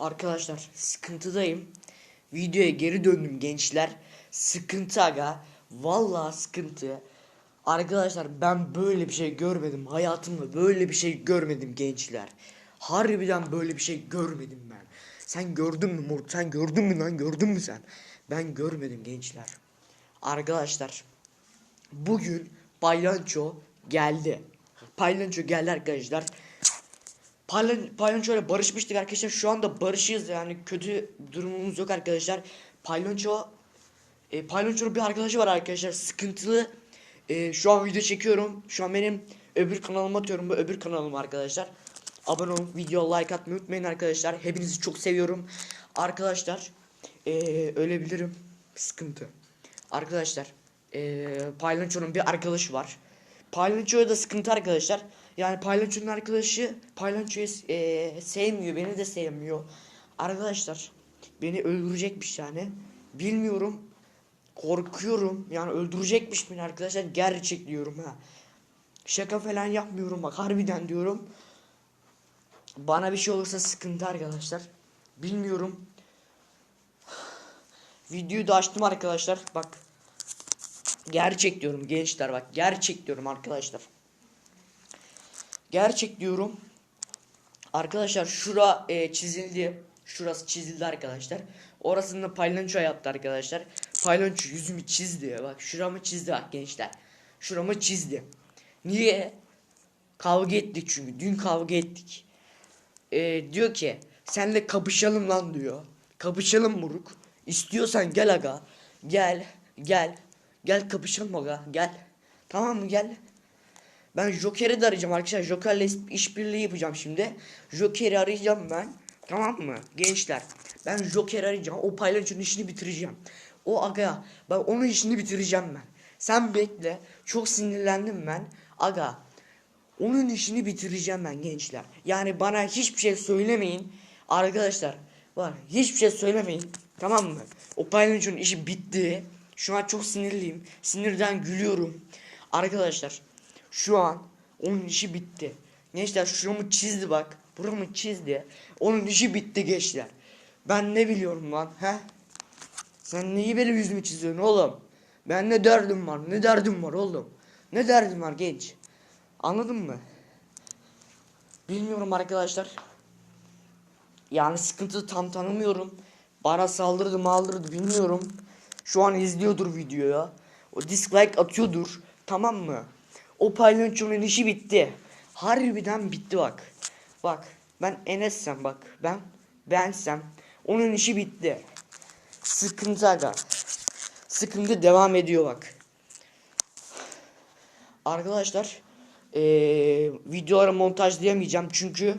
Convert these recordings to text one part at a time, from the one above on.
Arkadaşlar sıkıntıdayım. Videoya geri döndüm gençler. Sıkıntı aga. Vallahi sıkıntı. Arkadaşlar ben böyle bir şey görmedim. Hayatımda böyle bir şey görmedim gençler. Harbiden böyle bir şey görmedim ben. Sen gördün mü Murt? Sen gördün mü lan? Gördün mü sen? Ben görmedim gençler. Arkadaşlar bugün Paylanço geldi. Paylanço geldi arkadaşlar. Paylan, Paylanço'yla barışmıştık arkadaşlar. Şu anda barışıyız yani kötü durumumuz yok arkadaşlar. Paylanço e, Paylanço'nun bir arkadaşı var arkadaşlar. Sıkıntılı. E, şu an video çekiyorum. Şu an benim öbür kanalıma atıyorum. Bu öbür kanalım arkadaşlar. Abone olun, video like atmayı unutmayın arkadaşlar. Hepinizi çok seviyorum. Arkadaşlar e, ölebilirim. Sıkıntı. Arkadaşlar e, Paylanço'nun bir arkadaşı var. Paylanço'ya da sıkıntı arkadaşlar. Yani Paylanço'nun arkadaşı Paylanço'yu e, sevmiyor. Beni de sevmiyor. Arkadaşlar beni öldürecekmiş yani. Bilmiyorum. Korkuyorum. Yani öldürecekmiş beni arkadaşlar. Gerçek diyorum ha. Şaka falan yapmıyorum bak harbiden diyorum. Bana bir şey olursa sıkıntı arkadaşlar. Bilmiyorum. Videoyu da açtım arkadaşlar. Bak. Gerçek diyorum gençler bak. Gerçek diyorum arkadaşlar. Gerçek diyorum. Arkadaşlar şura e, çizildi. Şurası çizildi arkadaşlar. Orasını da paylanço yaptı arkadaşlar. Paylanço yüzümü çizdi. Bak şuramı çizdi bak gençler. Şuramı çizdi. Niye? Kavga ettik çünkü. Dün kavga ettik. E, diyor ki senle kapışalım lan diyor. Kapışalım Muruk. İstiyorsan gel aga. Gel. Gel. Gel kapışalım aga. Gel. Tamam mı gel. Ben Joker'i de arayacağım arkadaşlar. Joker'le işbirliği yapacağım şimdi. Joker'i arayacağım ben. Tamam mı? Gençler. Ben Joker'i arayacağım. O paylaşımın işini bitireceğim. O aga. Ben onun işini bitireceğim ben. Sen bekle. Çok sinirlendim ben. Aga. Onun işini bitireceğim ben gençler. Yani bana hiçbir şey söylemeyin. Arkadaşlar. Var. Hiçbir şey söylemeyin. Tamam mı? O paylaşımın işi bitti. Şu an çok sinirliyim. Sinirden gülüyorum. Arkadaşlar. Şu an onun işi bitti. Gençler şuramı çizdi bak. Buramı çizdi. Onun işi bitti gençler. Ben ne biliyorum lan he? Sen neyi benim yüzümü çiziyorsun oğlum? Ben ne derdim var? Ne derdim var oğlum? Ne derdim var genç? Anladın mı? Bilmiyorum arkadaşlar. Yani sıkıntı tam tanımıyorum. Bana saldırdı maldırdı bilmiyorum. Şu an izliyordur videoyu. O dislike atıyordur. Tamam mı? O paylaşımın işi bitti. Harbiden bitti bak. Bak ben Enes'sem bak. Ben bensem. Onun işi bitti. Sıkıntı aga. Sıkıntı devam ediyor bak. Arkadaşlar eee videoları montajlayamayacağım çünkü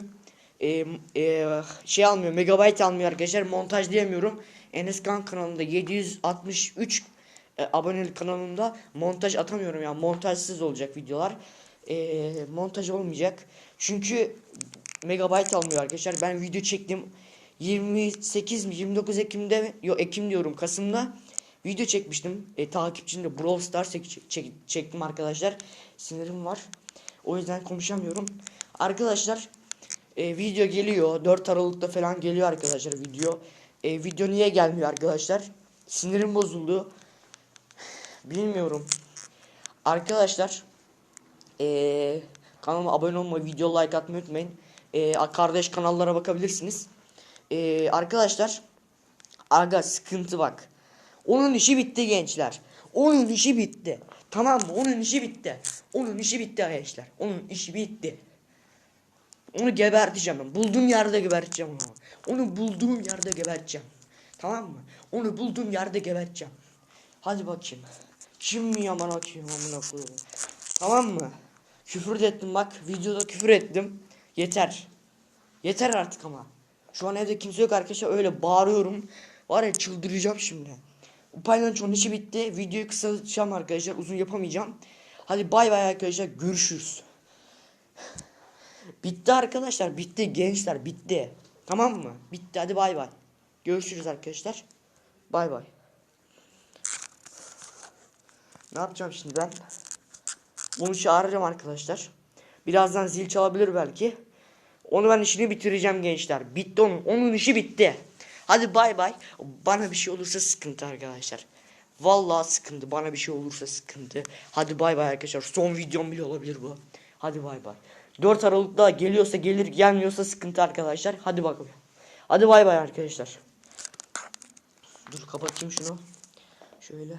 eee, eee, şey almıyor megabayt almıyor arkadaşlar montajlayamıyorum. Enes Kan kanalında 763 e, abonelik kanalında montaj atamıyorum ya montajsız olacak videolar. Eee, montaj olmayacak. Çünkü megabayt almıyor arkadaşlar. Ben video çektim 28 mi 29 Ekim'de mi? Yok Ekim diyorum Kasım'da video çekmiştim. E, takipçimde Brawl Stars çek- çek- çektim arkadaşlar. Sinirim var. O yüzden konuşamıyorum. Arkadaşlar e, video geliyor. 4 Aralık'ta falan geliyor arkadaşlar video. E, video niye gelmiyor arkadaşlar? Sinirim bozuldu. Bilmiyorum. Arkadaşlar e, kanalıma abone olmayı, video like atmayı unutmayın. E, kardeş kanallara bakabilirsiniz. E, arkadaşlar Aga sıkıntı bak. Onun işi bitti gençler. Onun işi bitti. Tamam mı? Onun işi bitti. Onun işi bitti gençler. Onun işi bitti. Onu geberteceğim ben. Bulduğum yerde geberteceğim onu. Onu bulduğum yerde geberteceğim. Tamam mı? Onu bulduğum yerde geberteceğim. Hadi bakayım. Kim mi yaman akıyor amına koyayım. Tamam mı? Küfür ettim bak. Videoda küfür ettim. Yeter. Yeter artık ama. Şu an evde kimse yok arkadaşlar. Öyle bağırıyorum. Var ya çıldıracağım şimdi. Paylaşımın işi bitti. Videoyu kısaltacağım arkadaşlar. Uzun yapamayacağım. Hadi bay bay arkadaşlar. Görüşürüz. Bitti arkadaşlar. Bitti gençler. Bitti. Tamam mı? Bitti. Hadi bay bay. Görüşürüz arkadaşlar. Bay bay. Ne yapacağım şimdi ben? Bunu çağıracağım arkadaşlar. Birazdan zil çalabilir belki. Onu ben işini bitireceğim gençler. Bitti onun. Onun işi bitti. Hadi bay bay. Bana bir şey olursa sıkıntı arkadaşlar. Vallahi sıkıntı. Bana bir şey olursa sıkıntı. Hadi bay bay arkadaşlar. Son videom bile olabilir bu. Hadi bay bay. 4 Aralık'ta geliyorsa gelir gelmiyorsa sıkıntı arkadaşlar. Hadi bakalım. Hadi bay bay arkadaşlar. Dur kapatayım şunu. Şöyle.